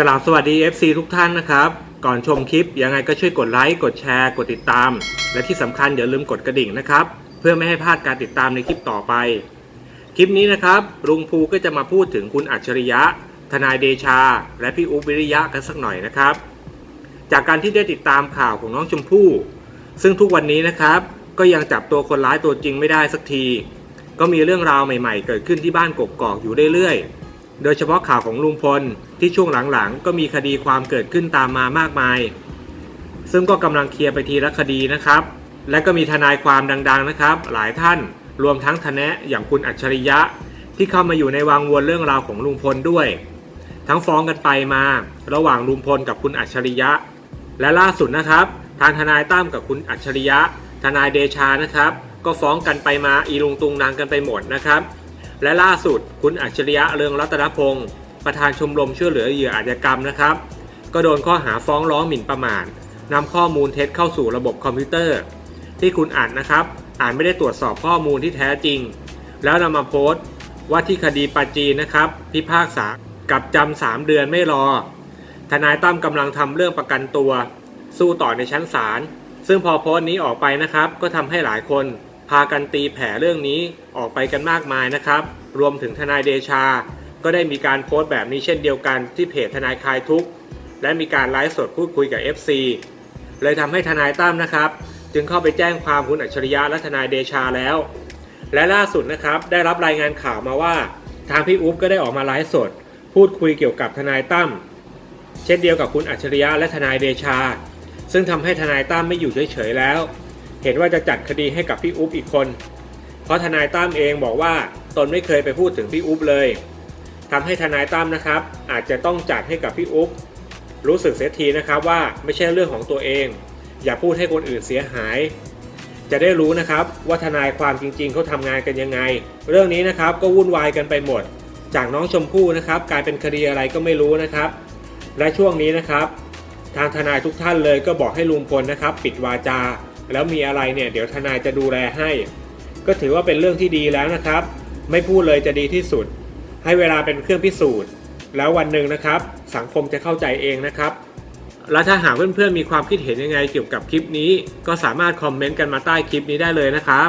กราบสวัสดี FC ทุกท่านนะครับ ก่อนชมคลิปยังไงก็ช่วยกดไลค์กดแชร์ กดติดตาม และที่สำคัญอย่าลืมกดกระดิ่งนะครับ เพื่อไม่ให้พลาดการติดตามในคลิปต่อไป คลิปนี้นะครับลุงภูก็จะมาพูดถึงคุณอัจฉริยะ ทนายเดชา และพี่อุ๊บวิริยะกันสักหน่อยนะครับ จากการที่ได้ติดตามข่าวของน้องชมพู่ซึ่งทุกวันนี้นะครับ ก็ยังจับตัวคนร้ายตัวจริงไม่ได้สักที ก็มีเรื่องราวใหม่ ๆ เกิดขึ้นที่บ้านกกอกอยู่เรื่อยๆ โดยเฉพาะข่าวของลุงพลที่ช่วงหลังๆ ก็มีคดีความเกิดขึ้นตามมามากมาย ซึ่งก็กำลังเคลียร์ไปทีละคดีนะครับ และก็มีทนายความดังๆนะครับ หลายท่านรวมทั้งทนายอย่างคุณอัจฉริยะ ที่เข้ามาอยู่ในวังวนเรื่องราวของลุงพลด้วย ทั้งฟ้องกันไปมา ระหว่างลุงพลกับคุณอัจฉริยะ และล่าสุดนะครับ ทางทนายตั้มกับคุณอัจฉริยะ ทนายเดชานะครับ ก็ฟ้องกันไปมาอีลุงตุงนางกันไปหมดนะครับ และล่าสุดคุณอัจฉริยะเรืองรัตนพงศ์ประธานชมรมช่วยเหลือเหยื่ออาชญากรรมนะครับ ก็โดนข้อหาฟ้องร้องหมิ่นประมาทนำข้อมูลเท็จเข้าสู่ระบบคอมพิวเตอร์ ที่คุณอ่านนะครับอ่านไม่ได้ตรวจสอบข้อมูลที่แท้จริง แล้วนำมาโพสต์ว่าที่คดีปาจีนนะครับ พิพากษากับจำสามเดือนไม่รอ ทนายตั้มกำลังทำเรื่องประกันตัว สู้ต่อในชั้นศาลซึ่งพอโพสต์นี้ออกไปนะครับ ก็ทำให้หลายคน พากันตีแผ่เรื่องนี้ออกไปกันมากมายนะครับ รวมถึงทนายเดชา ก็ได้มีการโพสต์แบบนี้เช่นเดียวกันที่เพจทนายคลายทุกข์และมีการไลฟ์สดพูดคุยกับ FC เลยทำให้ทนายตั้มนะครับ จึงเข้าไปแจ้งความคุณอัจฉริยะและทนายเดชาแล้ว และล่าสุดนะครับได้รับรายงานข่าวมาว่า ทางพี่อุ๊บก็ได้ออกมาไลฟ์สด พูดคุยเกี่ยวกับทนายตั้มเช่นเดียวกับคุณอัจฉริยะและทนายเดชา ซึ่งทำให้ทนายตั้มไม่อยู่เฉยๆแล้ว เห็นว่าจะจัดคดีให้กับพี่อุ๊บอีกคน เพราะทนายตั้มเองบอกว่าตนไม่เคยไปพูดถึงพี่อุ๊บเลยทำให้ทนายตั้มนะครับ อาจจะต้องจัดให้กับพี่อุ๊บรู้สึกเสียทีนะครับว่าไม่ใช่เรื่องของตัวเอง อย่าพูดให้คนอื่นเสียหาย จะได้รู้นะครับว่าทนายความจริงๆเขาทำงานกันยังไง เรื่องนี้นะครับก็วุ่นวายกันไปหมด จากน้องชมพู่นะครับกลายเป็นคดีอะไรก็ไม่รู้นะครับ และช่วงนี้นะครับ ทางทนายทุกท่านเลยก็บอกให้ลุงพลนะครับ ปิดวาจา แล้วมีอะไรเนี่ยเดี๋ยวทนายจะดูแลให้ ก็ถือว่าเป็นเรื่องที่ดีแล้วนะครับ ไม่พูดเลยจะดีที่สุด ให้เวลาเป็นเครื่องพิสูจน์ แล้ววันหนึ่งนะครับ สังคมจะเข้าใจเองนะครับ และถ้าหากเพื่อนๆมีความคิดเห็นยังไงเกี่ยวกับคลิปนี้ ก็สามารถคอมเมนต์กันมาใต้คลิปนี้ได้เลยนะครับ